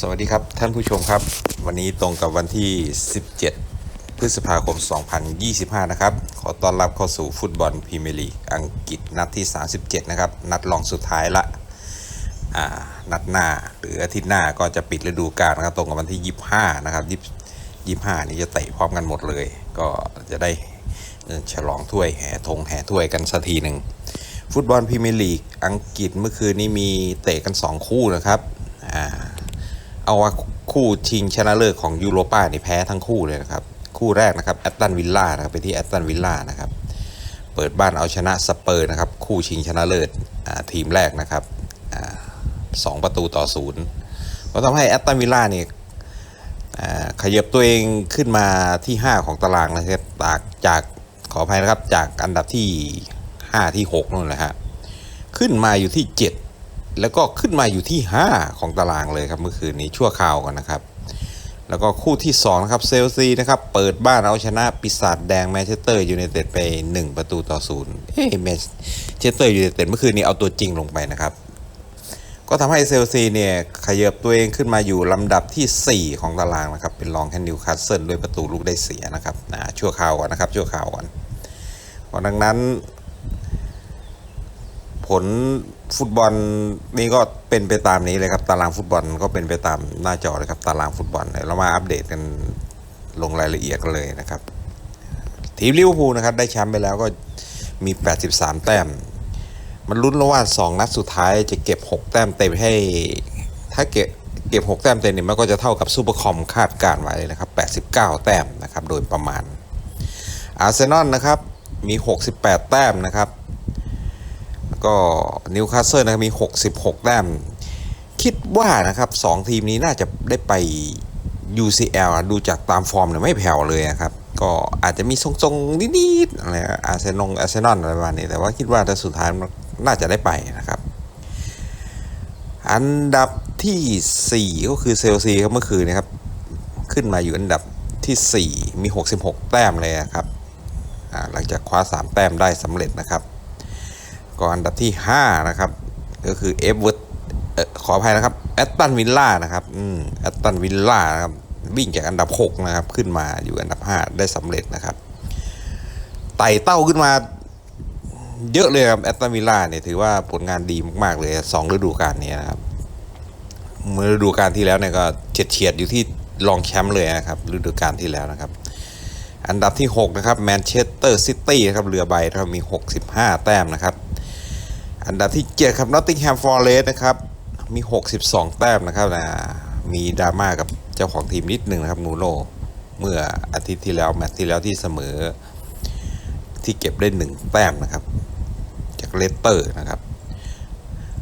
สวัสดีครับท่านผู้ชมครับ วันนี้ตรงกับวันที่ 17 พฤษภาคม 2025 นะครับ ขอต้อนรับเข้าสู่ฟุตบอลพรีเมียร์ลีกอังกฤษนัดที่ 37 นะครับ นัดรองสุดท้ายละนัดหน้าหรืออาทิตย์หน้าก็จะปิดฤดูกาลนะครับตรงกับวันที่ 25 นะครับ 25 นี้จะเตะพร้อมกันหมดเลย ก็จะได้ฉลองถ้วยแห่ธงแห่ถ้วยกันสักทีหนึ่งฟุตบอลพรีเมียร์ลีกอังกฤษเมื่อคืนนี้มีเตะกัน 2 คู่นะครับอ่า เอาว่าคู่ชิงชนะเลิศของยูโรป้านี่แพ้ทั้งคู่เลยนะครับ คู่แรกนะครับแอตตันวิลล่านะครับไปที่แอตตันวิลล่านะครับ เปิดบ้านเอาชนะสเปอร์นะครับ คู่ชิงชนะเลิศทีมแรกนะครับอสองประตูต่อศูนย์ก็ทำให้แอตตันวิลล่านี่อ่าขยับตัวเองขึ้นมาที่ 5 ของตารางนะครับจากจากขออภัยนะครับจากอันดับที่ 5 ที่6นั่นแหละฮะขึ้นมาอยู่ที่ 7 แล้วก็ขึ้นมาอยู่ที่ 5 ของตารางเลยครับเมื่อคืนนี้ชั่วคราวก่อนนะครับ แล้วก็คู่ที่2นะครับเซลซีนะครับเปิดบ้านเอาชนะปีศาจแดงแมนเชสเตอร์ยูไนเต็ดไป 1 ประตูต่อศูนย์เอ้แมนเชสเตอร์ยูไนเต็ดเมื่อคืนนี้เอาตัวจริงลงไปนะครับ ก็ทำให้เซลซีเนี่ยขยับตัวเองขึ้นมาอยู่ลำดับทีสี่ 4 ของตารางนะครับเป็นรองแค่นิวคาสเซิลด้วยประตูลูกได้เสียนะครับนะชั่วคราวก่อนนะครับชั่วคราวก่อนเพราะดังนั้นผล ฟุตบอลนี่ก็เป็นไปตามนี้เลยครับ ตารางฟุตบอลก็เป็นไปตามหน้าจอเลยครับ ตารางฟุตบอลเรามาอัปเดตกันลงรายละเอียดกันเลยนะครับ ทีมลิเวอร์พูลนะครับได้แชมป์ไปแล้วก็มี 83 แต้ม มันลุ้นแล้วว่า 2 นัดสุดท้ายจะเก็บ 6 แต้มเต็มให้ ถ้าเก็บเก็บ 6 แต้มเต็มเนี่ยมันก็จะเท่ากับซูเปอร์คอมคาดการณ์ไว้เลยนะครับ 89 แต้มนะครับโดยประมาณอาร์เซนอลนะครับมี 68 แต้มนะครับ ก็นิวคาสเซิลนะครับมี 66 แต้ม คิดว่านะครับสองทีมนี้น่าจะได้ไป UCL ดูจากตามฟอร์มเนี่ยไม่แผ่วเลยนะครับ ก็อาจจะมีทรงๆ นิดๆอะไรอาร์เซนอลอาร์เซนอลอะไรประมาณนี้แต่ว่าคิดว่าถ้าสุดท้ายมันน่าจะได้ไปนะครับ อันดับทีสี่ 4 ก็คือเซลซีครับเมื่อคืนนะครับ ขึ้นมาอยู่อันดับทีสี่4 มี 66 แต้มเลยนะครับหลังจากคว้า 3 แต้มได้สำเร็จนะครับ ก็อันดับที่ 5 นะครับ ก็คือเอฟเวิร์ดขออภัยนะครับแอตตันวิลล่านะครับอืมแอตตันวิลล่านะครับวิ่งจากอันดับ 6 นะครับ ขึ้นมาอยู่อันดับ 5 ได้สำเร็จนะครับไต่เต้าขึ้นมาเยอะเลยครับแอตตันวิลล่าเนี่ยถือว่าผลงานดีมากๆเลยสองฤดูกาลนี้นะครับเมื่อฤดูกาลที่แล้วเนี่ยก็เฉียดเฉียดอยู่ที่รองแชมป์เลยนะครับฤดูกาลที่แล้วนะครับ อันดับที่ 6 นะครับแมนเชสเตอร์ซิตี้นะครับเรือใบนะครับมี 65 แต้มนะครับ อันดับที่ 7 ครับนอตติงแฮมฟอร์เรสนะครับ มี 62 แต้มนะครับนะมีดราม่ากับเจ้าของทีมนิดหนึ่งนะครับนูโนเมื่ออาทิตย์ที่แล้วแมตช์ที่แล้วที่เสมอ ที่เก็บได้ 1 แต้มนะครับ จากเลสเตอร์นะครับ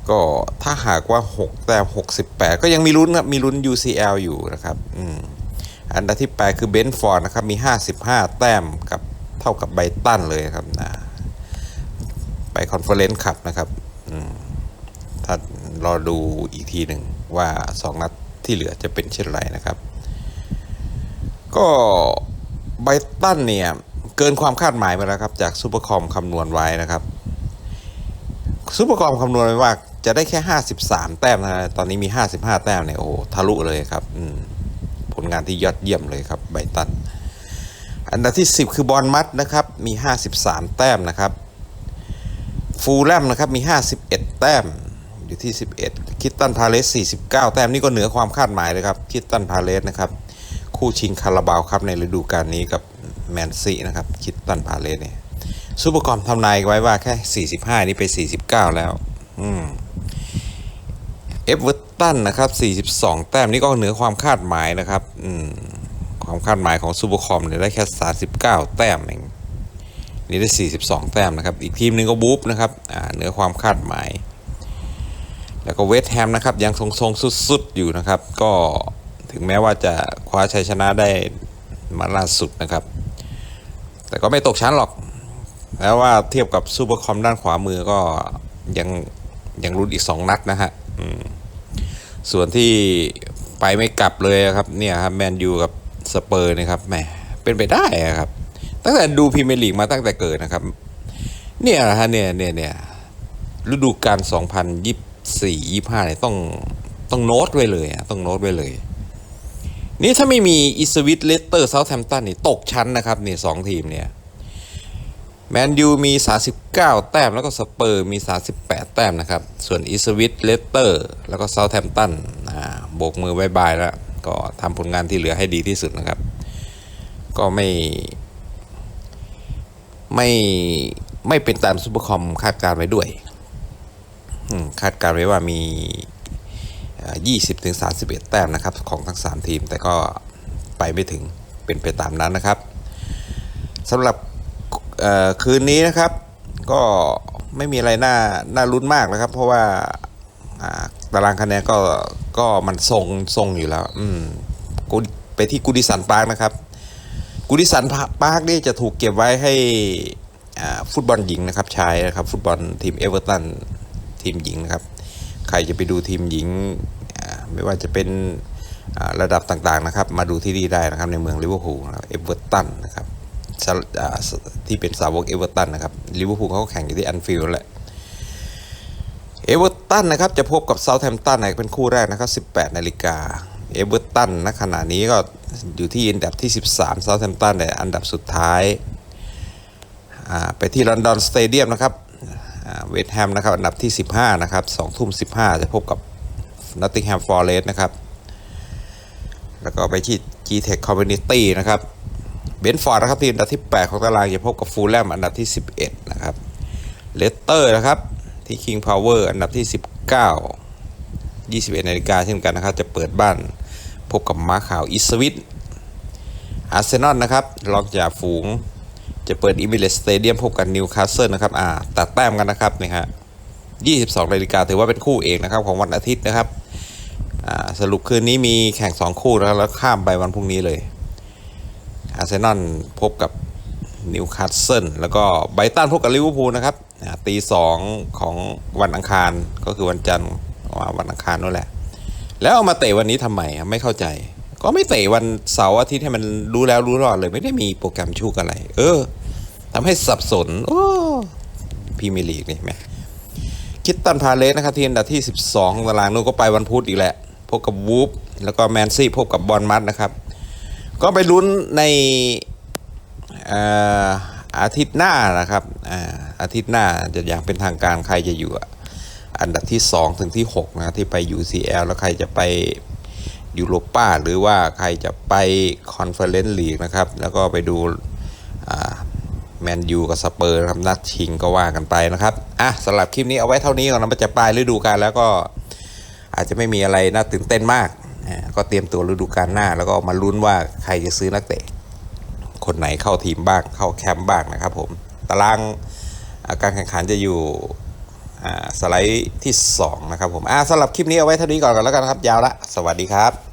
ก็ถ้าหากว่า 6 แต้ม 68 ก็ยังมีลุ้นครับ มีลุ้น UCL อยู่นะครับอืมอันดับที่ 8 คือเบนฟอร์ดนะครับ มี 55 แต้มกับเท่ากับไบตันเลยครับนะ ไปคอนเฟอเรนซ์คัพนะครับถ้ารอดูอีกทีหนึ่งว่า 2 นัดที่เหลือจะเป็นเช่นไรนะครับ ก็ไบตันเนี่ย เกินความคาดหมายมาแล้วครับ จากซูเปอร์คอมคำนวณไว้นะครับซูเปอร์คอมคำนวณไว้ว่าจะได้แค่ 53 แต้มนะตอนนี้มี 55 แต้มเนี่ยโอ้ทะลุเลยครับผลงานที่ยอดเยี่ยมเลยครับไบตัน อันดับที่ 10 คือบอลมัดนะครับมี 53 แต้มนะครับ ฟูลแลมนะครับมี 51 แต้มอยู่ที่ 11 คิตตันพาเลส 49 แต้มนี่ก็เหนือความคาดหมายเลยครับ คิตตันพาเลสนะครับ คู่ชิงคาราบาวครับในฤดูกาลนี้กับแมนซีนะครับ คิตตันพาเลสเนี่ยซูเปอร์กอมทำนายไว้ว่าแค่ 45 นี่ไป 49 แล้ว อืมเอฟเวอร์ตันนะครับ 42 แต้มนี่ก็เหนือความคาดหมายนะครับ อืมความคาดหมายของซูเปอร์คอมเนี่ยได้แค่ 39 แต้มเอง นี่ได้ 42 แต้มนะครับ อีกทีมหนึ่งก็บูฟนะครับเหนือความคาดหมาย แล้วก็เวสต์แฮมนะครับยังทรงๆสุดๆ อยู่นะครับ ก็ถึงแม้ว่าจะคว้าชัยชนะได้มาล่าสุดนะครับ แต่ก็ไม่ตกชั้นหรอก แล้วว่าเทียบกับซูเปอร์คอมด้านขวามือก็ยังยังรุนอีก 2 นัดนะฮะส่วนที่ไปไม่กลับเลยครับเนี่ยครับแมนยูกับสเปอร์นะครับแหมเป็นไปได้ครับ ตั้งแต่ดูพรีเมียร์ลีกมาตั้งแต่เกิดนะครับ เนี่ยนะฮะเนี่ยเนี่ยเนี่ยฤดูกาล2024 25เนี่ยต้องต้องโน้ตไว้เลยอะต้องโน้ตไว้เลย นี่ถ้าไม่มีอิสวิตเลสเตอร์เซาท์แฮมป์ตันนี่ตกชั้นนะครับนี่สองทีมเนี่ยแมนยูมี 39 แต้ม แล้วก็สเปอร์มี 38 แต้มนะครับ ส่วนอิสวิตเลสเตอร์ แล้วก็เซาท์แฮมป์ตันอ่าโบกมือบายบายแล้ว ก็ทำผลงานที่เหลือให้ดีที่สุดนะครับ ก็ไม่ ไม่ไม่เป็นตามซูเปอร์คอมคาดการไว้ด้วยคาดการไว้ว่ามี 20ถึง31 แต้มนะครับของทั้ง 3 ทีม แต่ก็ไปไม่ถึงเป็นไปตามนั้นนะครับสำหรับคืนนี้นะครับ ก็ไม่มีอะไรน่าน่าลุ้นมากนะครับ เพราะว่าตารางคะแนนก็ก็มันทรงทรงอยู่แล้ว อืมไปที่กูดิสันปาร์กนะครับ กูดิสันปาร์กนี่จะถูกเก็บไว้ให้ฟุตบอลหญิงนะครับชายนะครับ ฟุตบอลทีมเอเวอร์ตันทีมหญิงนะครับ ใครจะไปดูทีมหญิง ไม่ว่าจะเป็นระดับต่างๆนะครับ มาดูที่นี่ได้นะครับในเมืองลิเวอร์พูลเอเวอร์ตันนะครับที่เป็นสาวกเอเวอร์ตันนะครับลิเวอร์พูลเขาแข่งอยู่ที่แอนฟิลด์แหละเอเวอร์ตันนะครับจะพบกับเซาท์แฮมป์ตันเป็นคู่แรกนะครับ 18 นาฬิกาเอเวอร์ตันณขณะนี้ก็ อยู่ที่อันดับที่ 13เซาท์แฮมป์ตันในอันดับสุดท้ายไปที่ลอนดอนสเตเดียมนะครับเวสต์แฮมนะครับอันดับที่ 15 นะครับ2ทุ่ม 15 จะพบกับนอตติงแฮมฟอร์เรสต์นะครับ แล้วก็ไปที่ G-Tech Community นะครับเบนฟอร์ดนะครับที่อันดับที่ 8 ของตารางจะพบกับฟูลแลมอันดับที่ 11 นะครับเลสเตอร์นะครับที่ King Power อันดับที่ 19 21นาฬิกาเช่นกันนะครับ จะเปิดบ้าน พบกับม้าขาวอิสวิตอาร์เซนอลนะครับรองจาฝูง จะเปิดอิมิเลสสเตเดียมพบกับนิวคาสเซิลนะครับอ่าตัดแต้มกันนะครับนี่ฮะ22นาฬิกาถือว่าเป็นคู่เอกนะครับของวันอาทิตย์นะครับอ่าสรุปคืนนี้มีแข่ง 2 คู่แล้วแล้วข้ามไปวันพรุ่งนี้เลยอาร์เซนอลพบกับนิวคาสเซิลแล้วก็ไบตันพบกับลิเวอร์พูลนะครับตีสองของวันอังคารก็คือวันจันทร์วันอังคารนั่นแหละ แล้วเอามาเตะวันนี้ทำไมอะไม่เข้าใจ ก็ไม่เตะวันเสาร์อาทิตย์ให้มันรู้แล้วรู้รอดเลยไม่ได้มีโปรแกรมชุกอะไร เออทำให้สับสน โอ้พีเมลีกนี่ไหมคิดตันพาเลสนะครับที่อันดับที่ 12ของตารางนู้นก็ไปวันพุธอีกแหละ พบกับวูฟแล้วก็แมนซี่พบกับบอลมัดนะครับ ก็ไปลุ้นในเอ่อาทิตย์หน้านะครับอาอาทิตย์หน้าจะอย่างเป็นทางการใครจะอยู่ อันดับที่ 2 ถึงที่ 6 นะ ที่ไป UCL แล้วใครจะไปยูโรป้าหรือว่าใครจะไปคอนเฟอเรนซ์ลีกนะครับ แล้วก็ไปดูแมนยูกับสเปอร์นะครับนัดชิงก็ว่ากันไปนะครับอะสำหรับคลิปนี้เอาไว้เท่านี้ก่อนนะมันจะปลายฤดูกาลแล้วก็อาจจะไม่มีอะไรน่าตื่นเต้นมาก ก็เตรียมตัวฤดูกาลหน้า แล้วก็มาลุ้นว่าใครจะซื้อนักเตะ คนไหนเข้าทีมบ้างเข้าแคมป์บ้างนะครับผมตารางการแข่งขันจะอยู่ สไลด์ที่ 2 นะครับผมอ่าสำหรับคลิปนี้เอาไว้เท่านี้ก่อนกันแล้วกันครับ ยาวละ สวัสดีครับ